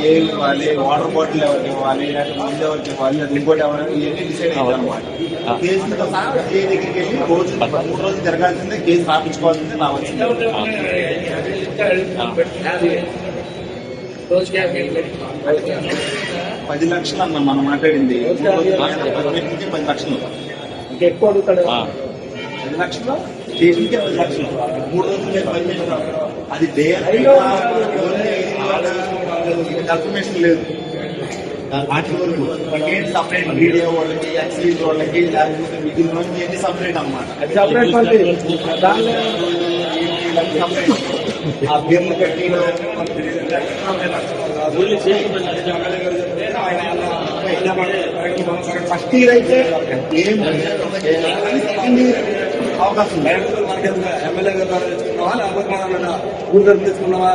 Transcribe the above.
ఏ ఇవ్వాలి? Water bottle ఎవరికి ఇవ్వాలి? లేకపోతే ముందు ఎవరికి ఇవ్వాలి? అది ఇంకోటి ఎవరికి ఇవన్నీ డిసైడ్ అయ్యారు అనమాట కేసులతో సహా ఏ దగ్గరికి వెళ్ళి రోజు మూడు రోజులు జరగాల్సిందే కేసు రాపించుకోవాల్సిందే రావాల్సిందే పది లక్షలు అన్న మనం మాట్లాడింది. పది లక్షలు ఎక్కువ అడుగుతాడు పది లక్షలు? స్టేషన్కే పది లక్షలు. మూడు రోజులు చేసిన అది డే కన్ఫర్మేషన్ లేదు. వాటి వరకు వాళ్ళకి సపరేట్ మీడియా వాళ్ళకి యాక్సిడెంట్ వాళ్ళకి లేకపోతే మిగిలిన వాళ్ళకి ఏంటి సపరేట్ అన్నమాట? అది సపరేట్ ఆ బిర్లు కట్టి ఫస్ట్ ఇయర్ అయితే ఏం అవకాశం ఉంది ఎమ్మెల్యే గారు తెచ్చుకున్నావా లేకపోతే ఊరు తెచ్చుకున్నావా